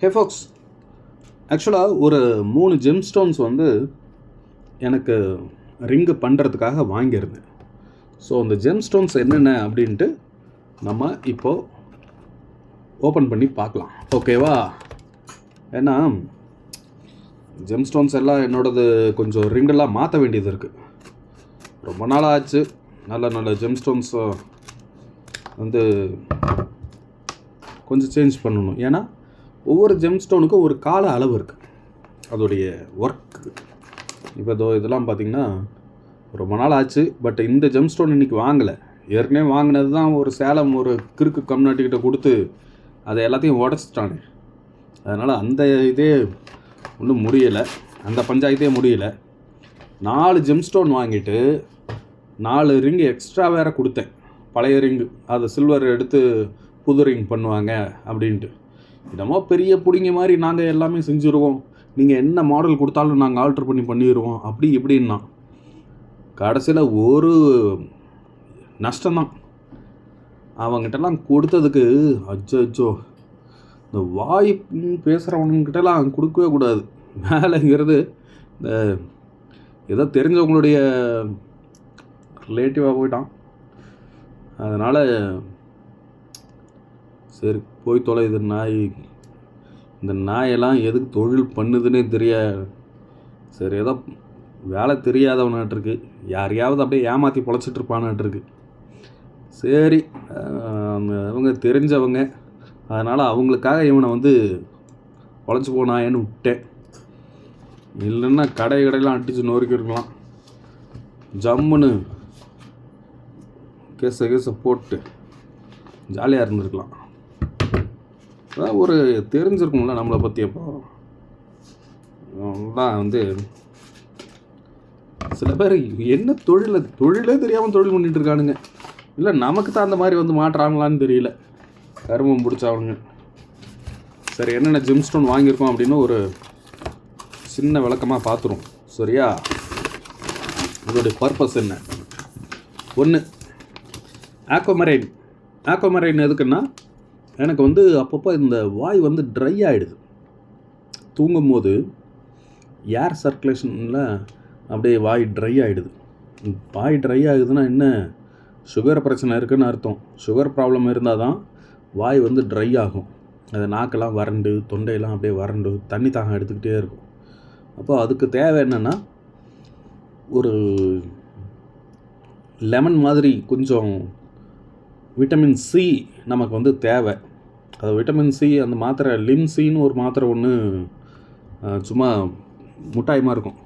ஹே Fox ஆக்சுவலாக ஒரு மூணு ஜெம் ஸ்டோன்ஸ் வந்து எனக்கு ரிங்கு பண்ணுறதுக்காக வாங்கியிருந்தேன். ஸோ அந்த ஜெம் ஸ்டோன்ஸ் என்னென்ன அப்படின்ட்டு நம்ம இப்போது ஓப்பன் பண்ணி பார்க்கலாம். ஓகேவா ஏன்னா ஜெம் ஸ்டோன்ஸ் எல்லாம் என்னோடது கொஞ்சம் ரிங்கெல்லாம் மாற்ற வேண்டியது இருக்குது ரொம்ப நாள் ஆச்சு. நல்ல நல்ல ஜெம் ஸ்டோன்ஸ் வந்து கொஞ்சம் சேஞ்ச் பண்ணணும். ஏன்னா ஒவ்வொரு ஜெம் ஸ்டோனுக்கும் ஒரு கால அளவு இருக்குது அதோடைய ஒர்க் இப்போ இதோ இதெல்லாம் பார்த்திங்கன்னா ரொம்ப நாள் ஆச்சு. பட் இந்த ஜெம் ஸ்டோன் இன்றைக்கி வாங்கலை. ஏற்கனவே வாங்கினது தான் ஒரு சேலம் ஒரு கிறுக்கு கம்யூனிட்டிக்கிட்ட கொடுத்து அதை எல்லாத்தையும் உடச்சிட்டானே. அதனால் அந்த இதே ஒன்றும் முடியலை. அந்த பஞ்சாயத்தே முடியலை. நாலு ஜெம் ஸ்டோன் வாங்கிட்டு நாலு ரிங் எக்ஸ்ட்ரா வேறு கொடுத்தேன். பழைய ரிங்கு அதை சில்வர் எடுத்து புது ரிங் பண்ணுவாங்க அப்படின்ட்டு. என்னமோ பெரிய பிடிங்க மாதிரி நாங்கள் எல்லாமே செஞ்சுருவோம். நீங்கள் என்ன மாடல் கொடுத்தாலும் நாங்கள் ஆல்ட்ரு பண்ணி பண்ணிடுவோம் அப்படி இப்படின்னா. கடைசியில் ஒரு நஷ்டம்தான். அவங்ககிட்டலாம் கொடுத்ததுக்கு அச்சோ அச்சோ இந்த வாய் பேசுகிறவனுங்கிட்டலாம் கொடுக்கவே கூடாது. வேலைங்கிறது இந்த ஏதோ தெரிஞ்சவங்களுடைய ரிலேட்டிவாக போயிட்டான். அதனால் சரி போய் தொலைது நாய். இந்த நாயெல்லாம் எதுக்கு தொழில் பண்ணுதுன்னே தெரியாது. சரி ஏதோ வேலை தெரியாதவனாட்டிருக்கு. யாரையாவது அப்படியே ஏமாற்றி பொழைச்சிட்டு இருப்பானாட்டிருக்கு. சரி அவங்க தெரிஞ்சவங்க. அதனால் அவங்களுக்காக இவனை வந்து பொழைச்சி போனாயேன்னு விட்டேன். இல்லைன்னா கடை கடையெல்லாம் அடித்து நொறுக்கிருக்கலாம் ஜம்முன்னு கேஸை கேஸை போட்டு ஜாலியாக இருந்திருக்கலாம். அதான் ஒரு தெரிஞ்சிருக்கும்ல நம்மளை பற்றி அப்போ. தான் வந்து சில பேர் என்ன தொழில் தொழிலே தெரியாமல் தொழில் பண்ணிகிட்டு இருக்கானுங்க. இல்லை நமக்கு தான் அந்த மாதிரி வந்து மாட்டுறாங்களான்னு தெரியல. கருமம் பிடிச்சவனுங்க. சரி என்னென்ன ஜிம் ஸ்டோன் வாங்கியிருக்கோம் அப்படின்னு ஒரு சின்ன விளக்கமாக பார்த்துருவோம் சரியா? இதோடைய பர்பஸ் என்ன? ஒன்று ஆக்வமரைன் ஆக்கோமரைன் எதுக்குன்னா எனக்கு வந்து அப்பப்போ இந்த வாய் வந்து ட்ரை ஆகிடுது தூங்கும்போது ஏர் சர்க்குலேஷனில் அப்படியே வாய் ட்ரை ஆகிடுது வாய் ட்ரை ஆகுதுன்னா என்ன? சுகர் பிரச்சனை இருக்குன்னு அர்த்தம். சுகர் ப்ராப்ளம் இருந்தால் தான் வாய் வந்து ட்ரை ஆகும். அது நாக்கெல்லாம் வறண்டு தொண்டையெல்லாம் அப்படியே வறண்டு தண்ணி தாகம் எடுத்துக்கிட்டே இருக்கும். அப்போ அதுக்கு தேவை என்னென்னா ஒரு லெமன் மாதிரி கொஞ்சம் விட்டமின் சி நமக்கு வந்து தேவை. அது விட்டமின் சி அந்த மாத்திரை லிம்சின்னு ஒரு மாத்திரை ஒன்று சும்மா முட்டாயமாக இருக்கும்.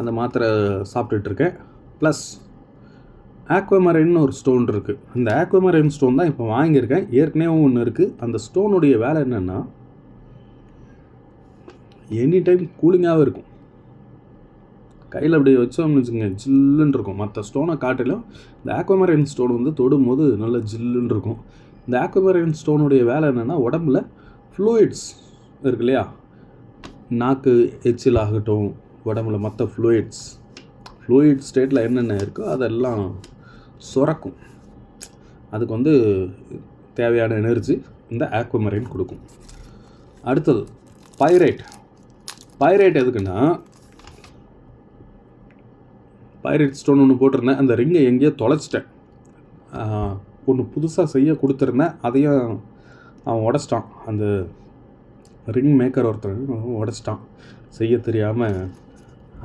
அந்த மாத்திரை சாப்பிட்டுட்ருக்கேன். ப்ளஸ் ஆக்வமரைன்னு ஒரு ஸ்டோன் இருக்குது அந்த ஆக்வமரைன் ஸ்டோன் தான் இப்போ வாங்கியிருக்கேன். ஏற்கனவே ஒன்று இருக்குது அந்த ஸ்டோனுடைய வேலை என்னென்னா எனி டைம் கூலிங்காகவே இருக்கும். கையில் அப்படி வச்சோம்னு வச்சுங்க ஜில்லுன்னு இருக்கும். மற்ற ஸ்டோனை காட்டிலும் இந்த ஆக்வமரைன் ஸ்டோன் வந்து தொடும்போது நல்ல ஜில்லுன்னு இருக்கும். இந்த ஆக்வமரைன் ஸ்டோனுடைய வேலை என்னென்னா உடம்புல ஃப்ளூயிட்ஸ் இருக்கு இல்லையா? நாக்கு எச்சில் ஆகட்டும் உடம்புல மற்ற ஃப்ளூயிட்ஸ் ஃப்ளூயிட் ஸ்டேட்டில் என்னென்ன இருக்கோ அதெல்லாம் சுரக்கும். அதுக்கு வந்து தேவையான எனர்ஜி இந்த ஆக்வமரைன் கொடுக்கும். அடுத்தது பைரேட் பைரேட் எதுக்குன்னா பைரேட் ஸ்டோன் ஒன்று போட்டிருந்தேன். அந்த ரிங்கை எங்கேயோ தொலைச்சிட்டேன். ஒன்று புதுசாக செய்ய கொடுத்துருந்தேன் அதையும் அவன் உடச்சிட்டான். அந்த ரிங் மேக்கர் ஒருத்தர் உடச்சிட்டான். செய்ய தெரியாமல்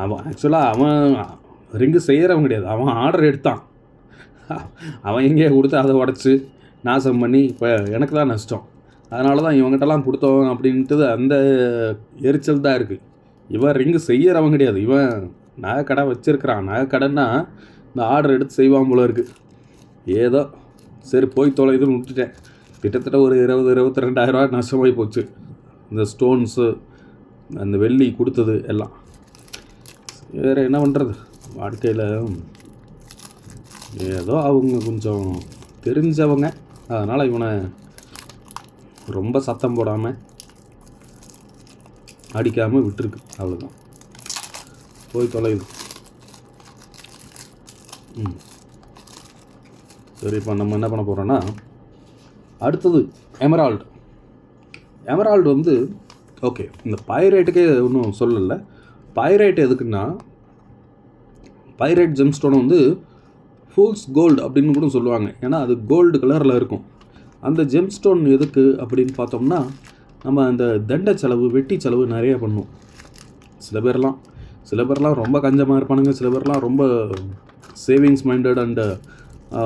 அவன் ஆக்சுவலாக அவன் ரிங்கு செய்கிறவன் கிடையாது. அவன் ஆர்டர் எடுத்தான். அவன் எங்கேயோ கொடுத்து அதை உடச்சி நாசம் பண்ணி இப்போ எனக்கு தான் நஷ்டம். அதனால தான் இவங்ககிட்டலாம் கொடுத்தோம் அப்படின்ட்டு அந்த எரிச்சல் தான் இருக்குது இவன் ரிங்கு செய்கிறவன் கிடையாது. இவன் நகை கடை வச்சுருக்கிறான். நகை கடைன்னா இந்த ஆர்டர் எடுத்து செய்வான் போல இருக்குது ஏதோ சரி போய் தொலைதுன்னு விட்டுட்டேன். கிட்டத்தட்ட ஒரு இருபது இருபத்தி ரெண்டாயிரரூவா நஷ்டமாகி போச்சு. இந்த ஸ்டோன்ஸு அந்த வெள்ளி கொடுத்தது எல்லாம். வேறு என்ன பண்ணுறது வாழ்க்கையில் ஏதோ அவங்க கொஞ்சம் தெரிஞ்சவங்க. அதனால் இவனை ரொம்ப சத்தம் போடாமல் அடிக்காமல் விட்டுருக்கு. அவ்வளோதான் போய் தொலையுது ம். சரி இப்போ நம்ம என்ன பண்ண போகிறோன்னா அடுத்தது எமரால்டு எமரால்டு வந்து ஓகே இந்த பைரேட்டுக்கே ஒன்றும் சொல்லலை. பைரேட் எதுக்குன்னா பைரேட் ஜெம்ஸ்டோன் வந்து ஃபூல்ஸ் கோல்டு அப்படின்னு கூட சொல்லுவாங்க. ஏன்னா அது கோல்டு கலரில் இருக்கும். அந்த ஜெம்ஸ்டோன் எதுக்கு அப்படின்னு பார்த்தோம்னா நம்ம அந்த தண்ட செலவு வெட்டி செலவு நிறைய பண்ணும். சில பேர்லாம் சில பேர்லாம் ரொம்ப கஞ்சமாக இருப்பானுங்க. சில பேர்லாம் ரொம்ப சேவிங்ஸ் மைண்டட் அண்டு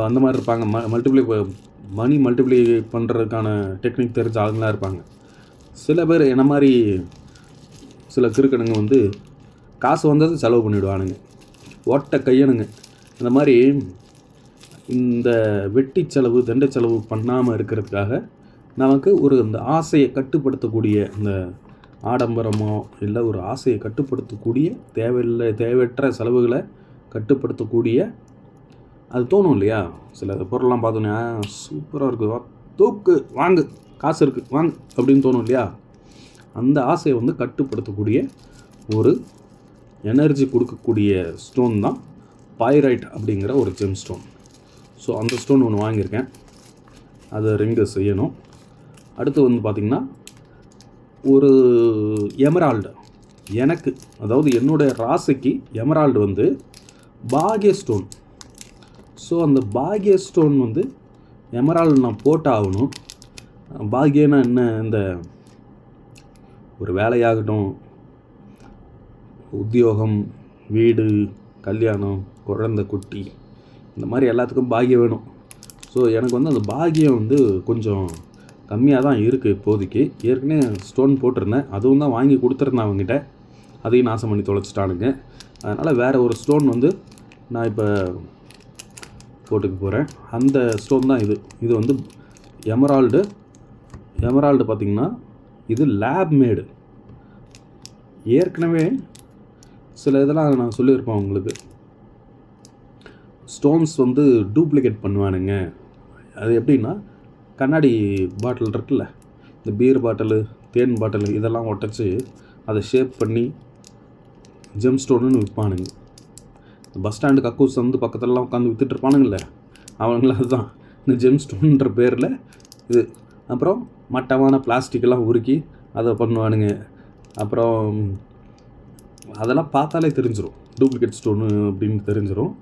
அந்த மாதிரி இருப்பாங்க. ம மல்டிப்ளை மணி மல்டிப்ளை பண்ணுறதுக்கான டெக்னிக் தெரிஞ்ச ஆளுங்களாக இருப்பாங்க. சில பேர் என்ன மாதிரி சில கிறுக்கனுங்க வந்து காசு வந்தது செலவு பண்ணிவிடுவானுங்க ஓட்ட கையனுங்க இந்த மாதிரி இந்த வெட்டி செலவு தண்ட செலவு பண்ணாமல் இருக்கிறதுக்காக நமக்கு ஒரு இந்த ஆசையை கட்டுப்படுத்தக்கூடிய இந்த ஆடம்பரமோ இல்லை ஒரு ஆசையை கட்டுப்படுத்தக்கூடிய தேவையில்லை தேவையற்ற செலவுகளை கட்டுப்படுத்தக்கூடிய அது தோணும் இல்லையா? சில பொருள்லாம் பார்த்தோன்னே சூப்பராக இருக்குது. வா தூக்கு வாங்கு காசு இருக்குது வாங்கு அப்படின்னு தோணும் இல்லையா? அந்த ஆசையை வந்து கட்டுப்படுத்தக்கூடிய ஒரு எனர்ஜி கொடுக்கக்கூடிய ஸ்டோன் தான் பைரைட் அப்படிங்கிற ஒரு ஜெம் ஸ்டோன் ஸோ அந்த ஸ்டோன் ஒன்று வாங்கியிருக்கேன். அதை ரிங்கு செய்யணும். அடுத்து வந்து பார்த்திங்கன்னா ஒரு எமரால்டு எனக்கு அதாவது என்னுடைய ராசிக்கு எமரால்டு வந்து பாகிய ஸ்டோன் ஸோ அந்த பாகிய ஸ்டோன் வந்து எமரால்டு நான் போட்டாகணும். பாகியனா என்ன? இந்த ஒரு வேலையாகட்டும். உத்தியோகம் வீடு கல்யாணம் குழந்தை குட்டி இந்த மாதிரி எல்லாத்துக்கும் பாகியம் வேணும். ஸோ எனக்கு வந்து அந்த பாகியம் வந்து கொஞ்சம் கம்மியாக தான் இருக்குது இப்போதைக்கு. ஏற்கனவே ஸ்டோன் போட்டிருந்தேன். அதுவும் தான் வாங்கி கொடுத்துருந்தேன் அவங்ககிட்ட அதையும் நாசம் பண்ணி தொலைச்சிட்டானுங்க. அதனால் வேறு ஒரு ஸ்டோன் வந்து நான் இப்போ போட்டுக்க போகிறேன் அந்த ஸ்டோன் தான் இது. இது வந்து எமரால்டு எமரால்டு பார்த்திங்கன்னா இது லேப் மேடு ஏற்கனவே சில இதெல்லாம் நான் சொல்லியிருப்பேன் உங்களுக்கு. ஸ்டோன்ஸ் வந்து டூப்ளிகேட் பண்ணுவானுங்க. அது எப்படின்னா கண்ணாடி பாட்டில் இருக்குல்ல இந்த பீர் பாட்டிலு தேன் பாட்டிலு இதெல்லாம் உடச்சி அதை ஷேப் பண்ணி ஜெம் ஸ்டோனுன்னு விற்பானுங்க பஸ் ஸ்டாண்டு கக்கூஸ் வந்து பக்கத்துலலாம் உட்காந்து வித்துட்டு இருப்பானுங்கள்ல அவனுங்கள அதுதான். இந்த ஜெம் ஸ்டோன்ற பேரில் இது. அப்புறம் மட்டமான பிளாஸ்டிக்கெல்லாம் உருக்கி அதை பண்ணுவானுங்க. அப்புறம் அதெல்லாம் பார்த்தாலே தெரிஞ்சிடும் டூப்ளிகேட் ஸ்டோனு அப்படின்னு தெரிஞ்சிடும்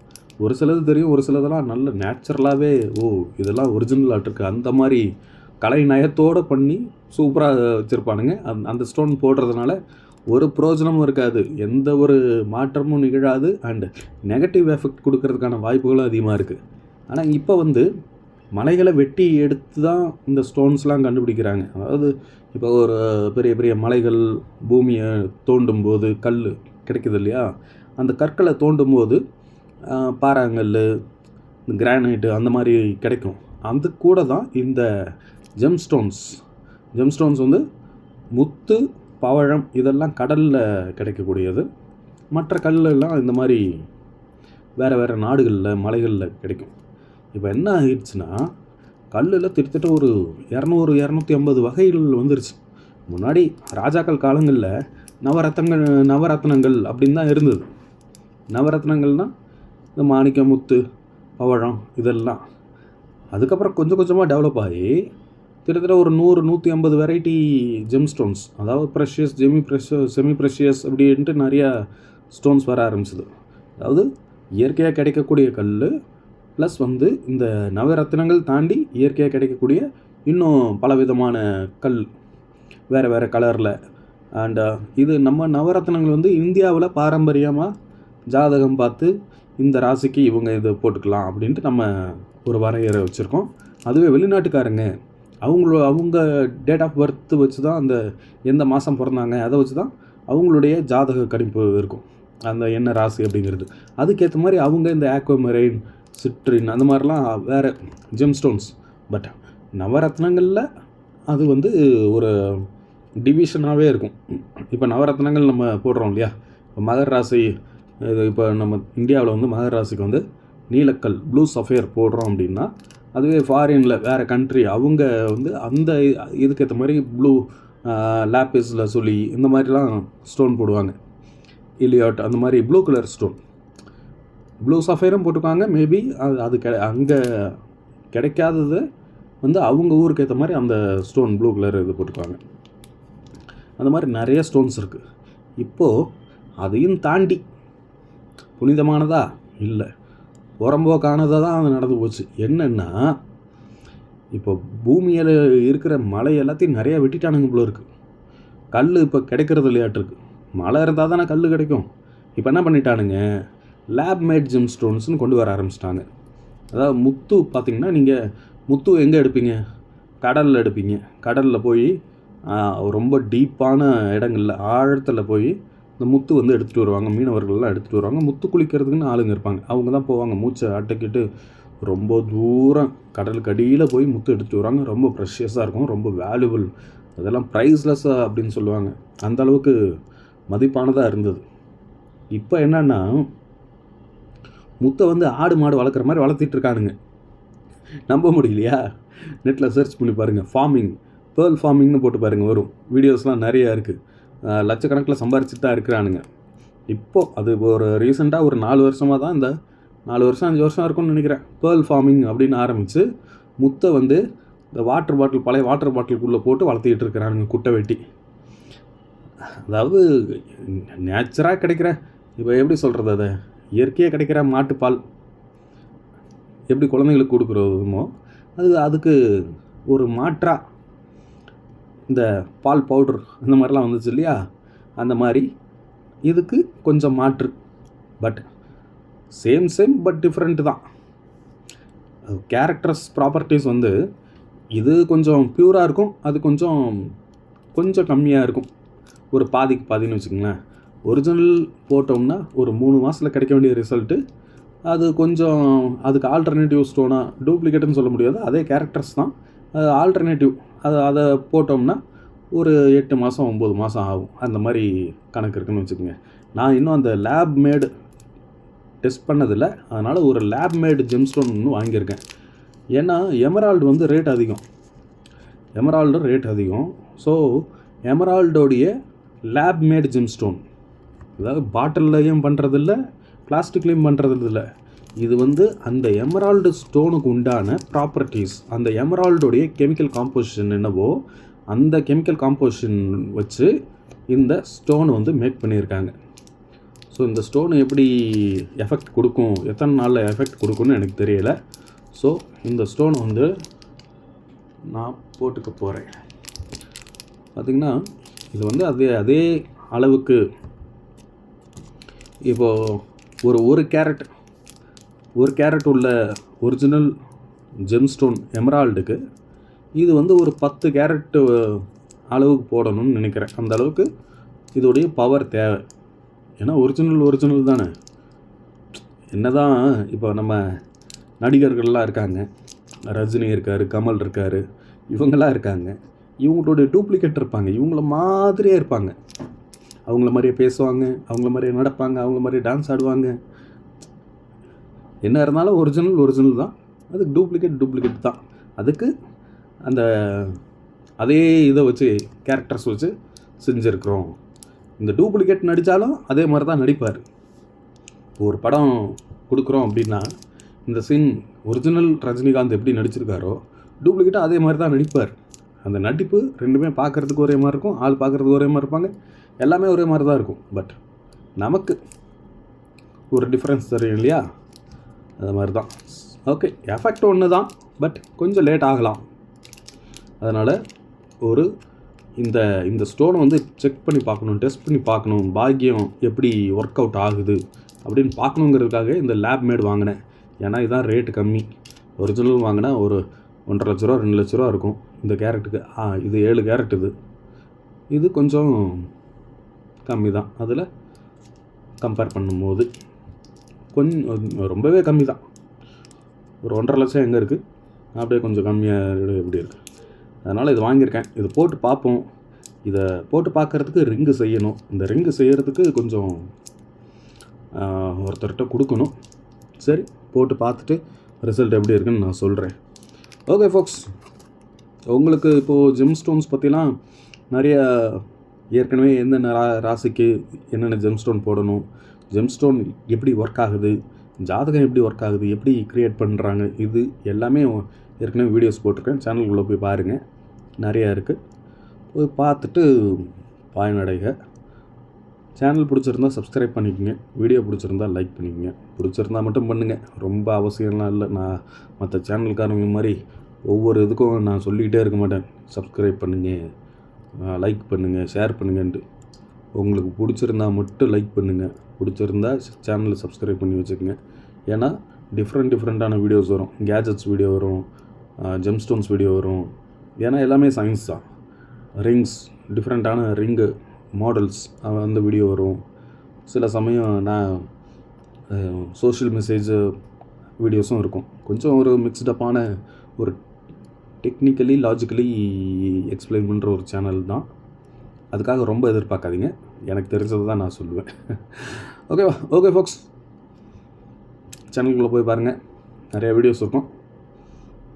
ஒரு சிலது தெரியும் ஒரு சிலதெல்லாம் நல்ல நேச்சுரலாகவே ஓ இதெல்லாம் ஒரிஜினல் ஆட்ருக்கு அந்த மாதிரி கலை நயத்தோடு பண்ணி சூப்பராக வச்சுருப்பானுங்க. அந் அந்த ஸ்டோன் போடுறதுனால ஒரு பிரயோஜனமும் இருக்காது. எந்த ஒரு மாற்றமும் நிகழாது. அண்டு நெகட்டிவ் எஃபெக்ட் கொடுக்கறதுக்கான வாய்ப்புகளும் அதிகமாக இருக்குது ஆனால் இப்போ வந்து மலைகளை வெட்டி எடுத்து தான் இந்த ஸ்டோன்ஸ்லாம் கண்டுபிடிக்கிறாங்க. அதாவது இப்போ ஒரு பெரிய பெரிய மலைகள் பூமியை தோண்டும் போது கல் கிடைக்குது இல்லையா? அந்த கற்களை தோண்டும் போது பாறாங்கல் கிரானைட்டு அந்த மாதிரி கிடைக்கும். அது கூட தான் இந்த ஜெம் ஸ்டோன்ஸ் ஜெம் ஸ்டோன்ஸ் வந்து முத்து பவழம் இதெல்லாம் கடலில் கிடைக்கக்கூடியது. மற்ற கல்லெல்லாம் இந்த மாதிரி வேறு வேறு நாடுகளில் மலைகளில் கிடைக்கும். இப்போ என்ன ஆயிடுச்சுன்னா கல்லில் கிட்டத்தட்ட ஒரு இரநூறு இரநூத்தி ஐம்பது வகைகள் வந்துருச்சு. முன்னாடி ராஜாக்கள் காலங்களில் நவரத்தங்கள் நவரத்னங்கள் அப்படின்னு தான் இருந்தது. நவரத்னங்கள்னால் இந்த மாணிக்க முத்து பவழம் இதெல்லாம். அதுக்கப்புறம் கொஞ்சம் கொஞ்சமாக டெவலப் ஆகி கிட்டத்தட்ட ஒரு நூறு நூற்றி ஐம்பது வெரைட்டி ஜெம் ஸ்டோன்ஸ் அதாவது precious semi precious semi precious அப்படின்ட்டு நிறையா ஸ்டோன்ஸ் வர ஆரம்பிச்சது. அதாவது இயற்கையாக கிடைக்கக்கூடிய கல் ப்ளஸ் வந்து இந்த நவரத்தினங்கள் தாண்டி இயற்கையாக கிடைக்கக்கூடிய இன்னும் பல விதமான கல் வேறு வேறு கலரில் அண்ட் uh, இது நம்ம நவரத்னங்கள் வந்து இந்தியாவில் பாரம்பரியமாக ஜாதகம் பார்த்து இந்த ராசிக்கு இவங்க இதை போட்டுக்கலாம் அப்படின்ட்டு நம்ம ஒரு வரையறை வச்சுருக்கோம். அதுவே வெளிநாட்டுக்காரங்க. அவங்களோ அவங்க டேட் ஆஃப் பர்த்து வச்சு தான் அந்த எந்த மாதம் பிறந்தாங்க அதை வச்சு தான் அவங்களுடைய ஜாதக கணிப்பு இருக்கும். அந்த என்ன ராசி அப்படிங்கிறது. அதுக்கேற்ற மாதிரி அவங்க இந்த ஆக்வமரைன் சிட்ரின் அந்த மாதிரிலாம் வேறு ஜெம்ஸ்டோன்ஸ் பட் நவரத்னங்களில் அது வந்து ஒரு டிவிஷனாகவே இருக்கும். இப்போ நவரத்னங்கள் நம்ம போடுறோம் இல்லையா? இப்போ மகர் ராசி இது இப்போ நம்ம இந்தியாவில் வந்து மகர் ராசிக்கு வந்து நீலக்கல் ப்ளூ சஃபேர் போடுறோம் அப்படின்னா அதுவே ஃபாரினில் வேறு கண்ட்ரி அவங்க வந்து அந்த இதுக்கேற்ற மாதிரி ப்ளூ லேப்பிஸில் சொல்லி இந்த மாதிரிலாம் ஸ்டோன் போடுவாங்க. இலியாட் அந்த மாதிரி ப்ளூ கலர் ஸ்டோன் ப்ளூ சஃபைரும் போட்டுக்காங்க மேபி அது அது கெ அங்கே கிடைக்காதது வந்து அவங்க ஊருக்கு ஏற்ற மாதிரி அந்த ஸ்டோன் ப்ளூ கலர் இது போட்டுக்குவாங்க அந்த மாதிரி நிறைய ஸ்டோன்ஸ் இருக்குது இப்போது அதையும் தாண்டி புனிதமானதா? இல்லை. புறம்போக்கானதாக தான் அது நடந்து போச்சு. என்னென்னா இப்போ பூமியில் இருக்கிற மலை எல்லாத்தையும் நிறையா வெட்டிட்டானுங்க போல இருக்குது கல் இப்போ கிடைக்கிறது இல்லையாட்டிருக்கு மழை இருந்தால் தானே கல் கிடைக்கும். இப்போ என்ன பண்ணிட்டானுங்க? லேப் மேட் ஜிம் ஸ்டோன்ஸ்னு கொண்டு வர ஆரம்பிச்சிட்டாங்க. அதாவது முத்து பார்த்தீங்கன்னா நீங்கள் முத்து எங்கே எடுப்பீங்க? கடலில் எடுப்பீங்க. கடலில் போய் ரொம்ப டீப்பான இடங்களில் ஆழத்தில் போய் இந்த முத்து வந்து எடுத்துகிட்டு வருவாங்க மீனவர்கள்லாம் எடுத்துகிட்டு வருவாங்க. முத்து குளிக்கிறதுக்குன்னு ஆளுங்க இருப்பாங்க. அவங்க தான் போவாங்க. மூச்சை அட்டைக்கிட்டு ரொம்ப தூரம் கடலுக்கு அடியில் போய் முத்து எடுத்துகிட்டு வருவாங்க. ரொம்ப ப்ரெஷியஸாக இருக்கும். ரொம்ப வேல்யூபிள் அதெல்லாம் ப்ரைஸ்லெஸ்ஸாக அப்படின்னு சொல்லுவாங்க. அந்த அளவுக்கு மதிப்பானதாக இருந்தது. இப்போ என்னன்னா முத்தை வந்து ஆடு மாடு வளர்க்குற மாதிரி வளர்த்திட்டு இருக்கானுங்க. நம்ப முடியலையா? நெட்டில் சர்ச் பண்ணி பாருங்கள் ஃபார்மிங் பேர்ல் ஃபார்மிங்னு போட்டு பாருங்கள் வரும். வீடியோஸ்லாம் நிறையா இருக்குது லட்சக்கணக்கில் சம்பாரிச்சுட்டு தான் இருக்கிறானுங்க. இப்போது அது ஒரு ரீசெண்டாக ஒரு நாலு வருஷமாக தான் இந்த நாலு வருஷம் அஞ்சு வருஷம் இருக்கும்னு நினைக்கிறேன். பேர்ல் ஃபார்மிங் அப்படின்னு ஆரம்பித்து முத்தை வந்து இந்த வாட்டர் பாட்டில் பழைய வாட்டர் பாட்டிலுக்குள்ளே போட்டு வளர்த்திக்கிட்டு இருக்கிறானுங்க குட்டை வெட்டி. அதாவது நேச்சராக கிடைக்கிற இப்போ எப்படி சொல்கிறது அதை? இயற்கையாக கிடைக்கிற மாட்டுப்பால். எப்படி குழந்தைங்களுக்கு கொடுக்குறோமோ அது அதுக்கு ஒரு மாற்றாக இந்த பால் பவுடர் அந்த மாதிரிலாம் வந்துச்சு இல்லையா? அந்த மாதிரி. இதுக்கு கொஞ்சம் மாற்று. But same same but different தான். கேரக்டர்ஸ் ப்ராப்பர்ட்டிஸ் வந்து இது கொஞ்சம் ப்யூராக இருக்கும். அது கொஞ்சம் கொஞ்சம் கம்மியாக இருக்கும். ஒரு பாதிக்கு பாதின்னு வச்சுக்கோங்களேன். ஒரிஜினல் போட்டோம்னா ஒரு மூணு மாதத்தில் கிடைக்க வேண்டிய ரிசல்ட்டு அது கொஞ்சம் அதுக்கு ஆல்டர்னேட்டிவ் ஸ்டோனாக டூப்ளிகேட்டுன்னு சொல்ல முடியாது. அதே கேரக்டர்ஸ் தான். அது ஆல்டர்னேட்டிவ் அதை அதை போட்டோம்னா ஒரு எட்டு மாதம் ஒம்பது மாதம் ஆகும். அந்த மாதிரி கணக்கு இருக்குன்னு வச்சுக்கோங்க. நான் இன்னும் அந்த லேப் மேடு டெஸ்ட் பண்ணதில்லை. அதனால் ஒரு லேப் மேடு ஜெம்ஸ்டோன் ஒன்று வாங்கியிருக்கேன். ஏன்னா எமரால்டு வந்து ரேட் அதிகம். எமரால்டு ரேட் அதிகம். ஸோ எமரால்டோடைய லேப் மேடு ஜிம்ஸ்டோன் அதாவது பாட்டில்லையும் பண்ணுறதில்ல பிளாஸ்டிக்லேயும் பண்ணுறதில்ல இது வந்து அந்த எமரால்டு ஸ்டோனுக்கு உண்டான ப்ராப்பர்ட்டிஸ் அந்த எமரால்டோடைய கெமிக்கல் காம்போசிஷன் என்னவோ அந்த கெமிக்கல் காம்போசிஷன் வச்சு இந்த ஸ்டோன் வந்து மேக் பண்ணியிருக்காங்க. ஸோ இந்த ஸ்டோன் எப்படி எஃபெக்ட் கொடுக்கும் எத்தனை நாளில் எஃபெக்ட் கொடுக்கும்னு எனக்கு தெரியல. ஸோ இந்த ஸ்டோன் வந்து நான் போட்டுக்க போகிறேன் பார்த்திங்கன்னா இது வந்து அதே அதே அளவுக்கு இப்போது ஒரு ஒரு கேரட் ஒரு கேரட் உள்ள ஒரிஜினல் ஜெம்ஸ்டோன் எமரால்டுக்கு இது வந்து ஒரு பத்து கேரட்டு அளவுக்கு போடணும்னு நினைக்கிறேன். அந்த அளவுக்கு இதோடைய பவர் தேவை. ஏன்னா ஒரிஜினல் ஒரிஜினல் தானே. என்ன தான் இப்போ நம்ம நடிகர்கள்லாம் இருக்காங்க. ரஜினி இருக்கார் கமல் இருக்கார் இவங்கெல்லாம் இருக்காங்க. இவங்களுடைய டூப்ளிகேட் இருப்பாங்க. இவங்கள மாதிரியே இருப்பாங்க. அவங்கள மாதிரியே பேசுவாங்க அவங்கள மாதிரியே நடப்பாங்க அவங்கள மாதிரியே டான்ஸ் ஆடுவாங்க. என்ன இருந்தாலும் ஒரிஜினல் ஒரிஜினல் தான். அதுக்கு டூப்ளிகேட் டூப்ளிகேட் தான். அதுக்கு அந்த அதே இதை வச்சு கேரக்டர்ஸ் வச்சு செஞ்சுருக்குறோம். இந்த டூப்ளிகேட் நடித்தாலும் அதே மாதிரி தான் நடிப்பார். ஒரு படம் கொடுக்குறோம் அப்படின்னா இந்த சீன் ஒரிஜினல் ரஜினிகாந்த் எப்படி நடிச்சிருக்காரோ டூப்ளிகேட்டாக அதே மாதிரி தான் நடிப்பார். அந்த நடிப்பு ரெண்டுமே பார்க்குறதுக்கு ஒரே மாதிரி இருக்கும் ஆள் பார்க்குறதுக்கு ஒரே மாதிரி இருப்பாங்க. எல்லாமே ஒரே மாதிரி தான் இருக்கும். பட் நமக்கு ஒரு டிஃப்ரென்ஸ் தெரியும் இல்லையா? அது மாதிரி தான் ஓகே எஃபெக்ட் ஒன்று தான் பட் கொஞ்சம் லேட் ஆகலாம். அதனால் ஒரு இந்த இந்த ஸ்டோனை வந்து செக் பண்ணி பார்க்கணும் டெஸ்ட் பண்ணி பார்க்கணும் பாக்கியம் எப்படி ஒர்க் அவுட் ஆகுது அப்படின்னு பார்க்கணுங்கிறதுக்காக இந்த லேப் மேட் வாங்கினேன். ஏன்னா இதுதான் ரேட்டு கம்மி. ஒரிஜினல் வாங்கினா ஒரு ஒன்றரை லட்ச ரூபா ரெண்டு லட்ச ரூபா இருக்கும். இந்த கேரட்டுக்கு ஆ இது ஏழு கேரட் இது. இது கொஞ்சம் கம்மி தான் அதில் கம்பேர் பண்ணும்போது கொஞ்சம் ரொம்பவே கம்மி தான் ஒரு ஒன்றரை லட்சம் எங்கே இருக்குது அப்படியே கொஞ்சம் கம்மியாக எப்படி இருக்குது அதனால் இது வாங்கியிருக்கேன். இது போட்டு பார்ப்போம். இதை போட்டு பார்க்குறதுக்கு ரிங்கு செய்யணும். இந்த ரிங்கு செய்கிறதுக்கு கொஞ்சம் ஒருத்தர்கிட்ட கொடுக்கணும். சரி போட்டு பார்த்துட்டு ரிசல்ட் எப்படி இருக்குன்னு நான் சொல்கிறேன் ஓகே ஃபோக்ஸ் உங்களுக்கு இப்போது ஜெம் ஸ்டோன்ஸ் பற்றிலாம் நிறைய ஏற்கனவே எந்தெந்த ரா ராசிக்கு என்னென்ன ஜெம் ஸ்டோன் போடணும் ஜெம்ஸ்டோன் எப்படி ஒர்க் ஆகுது ஜாதகம் எப்படி ஒர்க் ஆகுது எப்படி க்ரியேட் பண்ணுறாங்க இது எல்லாமே ஏற்கனவே வீடியோஸ் போட்டிருக்கேன். சேனலுக்குள்ளே போய் பாருங்கள் நிறையா இருக்குது போய் பார்த்துட்டு பயனடைக சேனல் பிடிச்சிருந்தா சப்ஸ்கிரைப் பண்ணிக்கோங்க. வீடியோ பிடிச்சிருந்தா லைக் பண்ணிக்கோங்க. பிடிச்சிருந்தா மட்டும் பண்ணுங்கள் ரொம்ப அவசியம்லாம் இல்லை. நான் மற்ற சேனல்காரங்க மாதிரி ஒவ்வொரு இதுக்கும் நான் சொல்லிக்கிட்டே இருக்க மாட்டேன். சப்ஸ்கிரைப் பண்ணுங்கள் லைக் பண்ணுங்கள் ஷேர் பண்ணுங்கன்ட்டு. உங்களுக்கு பிடிச்சிருந்தா மட்டும் லைக் பண்ணுங்கள் பிடிச்சிருந்தா சேனலை சப்ஸ்கிரைப் பண்ணி வச்சுக்கோங்க. ஏன்னா டிஃப்ரெண்ட் டிஃப்ரெண்ட்டான வீடியோஸ் வரும். கேஜெட்ஸ் வீடியோ வரும். ஜெம்ஸ்டோன்ஸ் வீடியோ வரும். ஏன்னா எல்லாமே சயின்ஸ் தான். ரிங்ஸ் டிஃப்ரெண்ட்டான ரிங்கு மாடல்ஸ் அந்த வீடியோ வரும். சில சமயம் நான் சோஷியல் மெசேஜ் வீடியோஸும் இருக்கும். கொஞ்சம் ஒரு மிக்ஸ்டப்பான ஒரு டெக்னிக்கலி லாஜிக்கலி எக்ஸ்பிளைன் பண்ணுற ஒரு சேனல் தான். அதுக்காக ரொம்ப எதிர்பார்க்காதீங்க. எனக்கு தெரிஞ்சது தான் நான் சொல்லுவேன். ஓகேவா ஓகே ஃபோக்ஸ் சேனலுக்குள்ளே போய் பாருங்கள் நிறைய வீடியோஸ் இருக்கும்.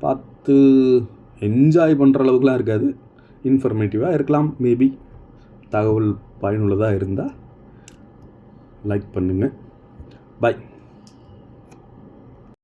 பார்த்து என்ஜாய் பண்ணுற அளவுக்குலாம் இருக்காது. இன்ஃபர்மேட்டிவாக இருக்கலாம். மேபி தகவல் பயனுள்ளதாக இருந்தால் லைக் பண்ணுங்கள் பாய்